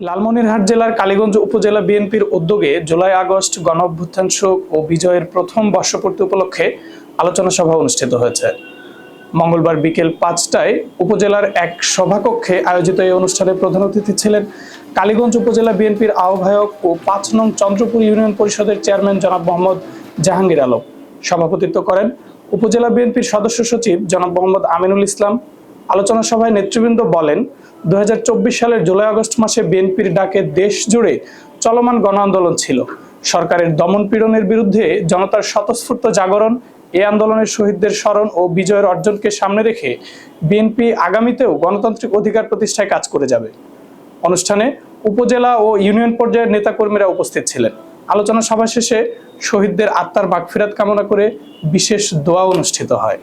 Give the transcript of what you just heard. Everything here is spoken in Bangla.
লালমনিরহাট জেলার কালীগঞ্জ উপজেলা বিএনপির উদ্যোগে জুলাই আগস্ট গণ ও বিজয়ের প্রথম বর্ষপূর্তি উপলক্ষে আলোচনা সভা অনুষ্ঠিত হয়েছে। মঙ্গলবার বিকেল পাঁচটায় উপজেলার এক সভাকক্ষে আয়োজিত এই অনুষ্ঠানে প্রধান অতিথি ছিলেন কালীগঞ্জ উপজেলা বিএনপির আহ্বায়ক ও পাঁচ নং চন্দ্রপুর ইউনিয়ন পরিষদের চেয়ারম্যান জনাব মোহাম্মদ জাহাঙ্গীর আলম। সভাপতিত্ব করেন উপজেলা বিএনপির সদস্য সচিব জনাব মোহাম্মদ আমিনুল ইসলাম আলোচনা সভায় নেতৃবৃন্দ বলেন দু হাজার চব্বিশ সালের জুলাই আগস্ট মাসে বিএনপির ডাকে দেশ জুড়ে চলমান গণ আন্দোলন ছিল। সরকারের দমন পীড়নের বিরুদ্ধে জনতার স্বতঃস্ফূর্ত জাগরণ এই আন্দোলনের শহীদদের স্মরণ ও বিজয়ের অর্জনকে সামনে রেখে বিএনপি আগামীতেও গণতান্ত্রিক অধিকার প্রতিষ্ঠায় কাজ করে যাবে। অনুষ্ঠানে উপজেলা ও ইউনিয়ন পর্যায়ের নেতাকর্মীরা উপস্থিত ছিলেন। আলোচনা সভা শেষে শহীদদের আত্মার মাগফিরাত কামনা করে বিশেষ দোয়া অনুষ্ঠিত হয়।